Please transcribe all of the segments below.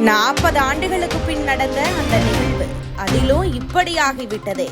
நாற்பது ஆண்டுகளுக்கு பின் நடந்த அந்த நிகழ்வு. அதிலும் இப்படியாகிவிட்டதே.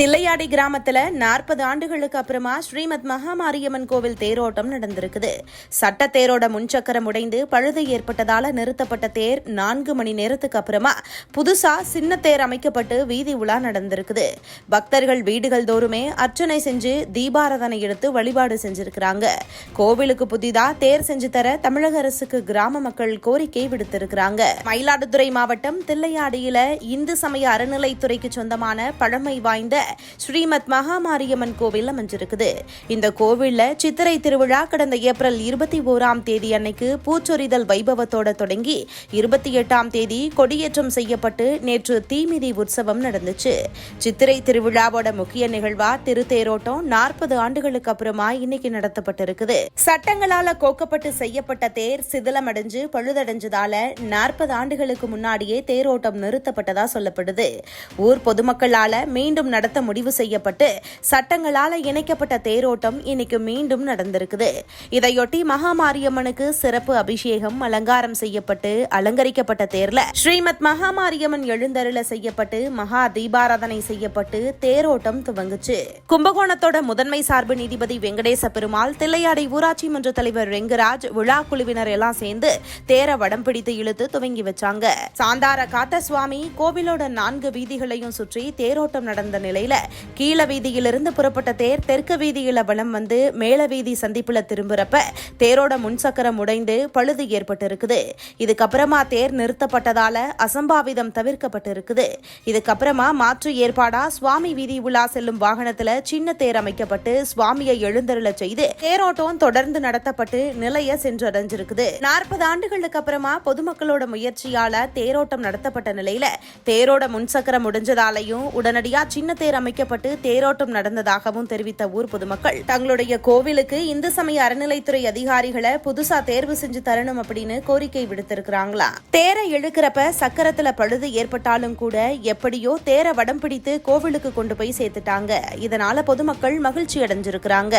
தில்லையாடி கிராமத்துல நாற்பது ஆண்டுகளுக்கு அப்புறமா ஸ்ரீமத் மகாமாரியம்மன் கோவில் தேரோட்டம் நடந்திருக்குது. சட்ட தேரோட முன்சக்கரம் உடைந்து பழுது ஏற்பட்டதால நிறுத்தப்பட்ட தேர் நான்கு மணி நேரத்துக்கு அப்புறமா புதுசா சின்ன தேர் அமைக்கப்பட்டு வீதி உலா நடந்திருக்குது. பக்தர்கள் வீடுகள் தோறுமே அர்ச்சனை செஞ்சு தீபாராதனை எடுத்து வழிபாடு செஞ்சிருக்கிறாங்க. கோவிலுக்கு புதிதா தேர் செஞ்சு தர தமிழக அரசுக்கு கிராம மக்கள் கோரிக்கை விடுத்திருக்கிறாங்க. மயிலாடுதுறை மாவட்டம் தில்லையாடியில இந்து சமய அறநிலைத்துறைக்கு சொந்தமான பழமை வாய்ந்த ஸ்ரீமத் மகாமாரியம்மன் கோவில் அமைஞ்சிருக்குது. இந்த கோவிலில் சித்திரை திருவிழா கடந்த ஏப்ரல் இருபத்தி ஓராம் தேதி அன்னைக்கு பூச்சொரிதல் வைபவத்தோட தொடங்கி இருபத்தி எட்டாம் தேதி கொடியேற்றம் செய்யப்பட்டு நேற்று தீமிதி உற்சவம் நடந்துச்சு. சித்திரை திருவிழாவோட முக்கிய நிகழ்வா திருத்தேரோட்டம் நாற்பது ஆண்டுகளுக்கு அப்புறமா இன்னைக்கு நடத்தப்பட்டிருக்குது. சட்டங்களால கோக்கப்பட்டு செய்யப்பட்ட தேர் சிதிலமடைஞ்சு பழுதடைஞ்சதால நாற்பது ஆண்டுகளுக்கு முன்னாடியே தேரோட்டம் நிறுத்தப்பட்டதா சொல்லப்படுது. ஊர் பொதுமக்களால மீண்டும் நடத்த முடிவு செய்யப்பட்டு சட்டங்களால இணைக்கப்பட்ட தேரோட்டம் இன்னைக்கு மீண்டும் நடந்திருக்குது. இதையொட்டி மகாமாரியம்மனுக்கு சிறப்பு அபிஷேகம் அலங்காரம் செய்யப்பட்டு அலங்கரிக்கப்பட்ட தேர்ல ஸ்ரீமத் மகாமாரியம்மன் எழுந்தருள செய்யப்பட்டு மகா தீபாராதனை செய்யப்பட்டு தேரோட்டம் துவங்குச்சு. கும்பகோணத்தோட முதன்மை சார்பு நீதிபதி வெங்கடேச பெருமாள் தில்லையாடை ஊராட்சி மன்ற தலைவர் ரெங்கராஜ் விழா குழுவினர் எல்லாம் சேர்ந்து தேர வடம் பிடித்து இழுத்து துவங்கி வச்சாங்க. சாந்தார காத்த சுவாமி கோவிலோட நான்கு வீதிகளையும் சுற்றி தேரோட்டம் நடந்த நிலையில் கீழ வீதியிலிருந்து புறப்பட்ட தேர் தெற்கு வீதியில வலம் வந்து மேல வீதி சந்திப்புல திரும்புறப்ப தேரோட முன்சக்கரம் உடைந்து பழுது ஏற்பட்டிருக்குது. இதுக்கப்புறமா தேர் நிறுத்தப்பட்டதால அசம்பாவிதம் தவிர்க்கப்பட்டிருக்குது. இதுக்கப்புறமா மாற்று ஏற்பாடா சுவாமி வீதி உலா செல்லும் வாகனத்துல சின்ன தேர் அமைக்கப்பட்டு சுவாமியை எழுந்தருள செய்து தேரோட்டம் தொடர்ந்து நடத்தப்பட்டு நிலைய சென்றடைஞ்சிருக்குது. நாற்பது ஆண்டுகளுக்கு அப்புறமா பொதுமக்களோட முயற்சியால தேரோட்டம் நடத்தப்பட்ட நிலையில தேரோட முன்சக்கரம் முடிஞ்சதாலையும் உடனடியா சின்ன தேர் அமைக்கப்பட்டு தேரோட்டம் நடந்ததாகவும் தெரிவித்த ஊர் பொதுமக்கள் தங்களுடைய கோவிலுக்கு இந்து சமய அறநிலைத்துறை அதிகாரிகளை புதுசா தேர்வு செஞ்சு தரணும் அப்படின்னு கோரிக்கை விடுத்திருக்கிறாங்களா? தேரை இழுக்கிறப்ப சக்கரத்துல பழுது ஏற்பட்டாலும் கூட எப்படியோ தேர வடம் பிடித்து கோவிலுக்கு கொண்டு போய் சேர்த்துட்டாங்க. இதனால பொதுமக்கள் மகிழ்ச்சி அடைஞ்சிருக்கிறாங்க.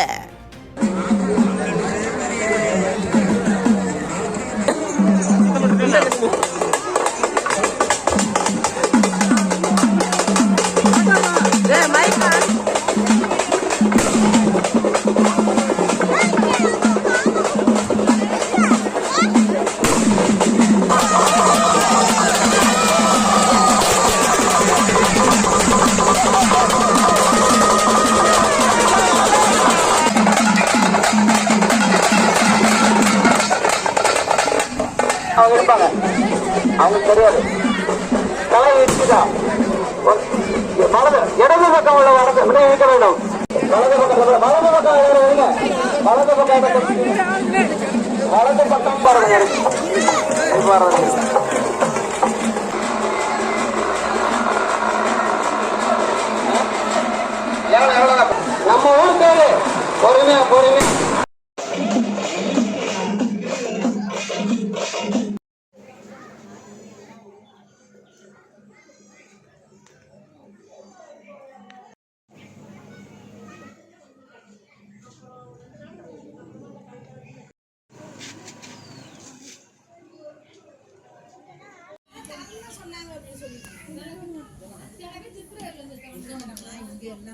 அவங்க இருப்பாங்க. அவங்களுக்கு தெரியாது. தலை வீச்சுதான் வலது இடது பக்கம் உள்ள வடக்கு இப்படி வைக்க வேண்டும். வலது பக்கம் வலது பக்கம் எல்லாரும் வலது பக்கம் வலது பக்கம் பாருங்க பாருங்க. நம்ம ஊர் பேரு. பொறுமையா பொறுமையா. சொன்னாங்க அப்படின்னு சொல்லி இங்கே என்ன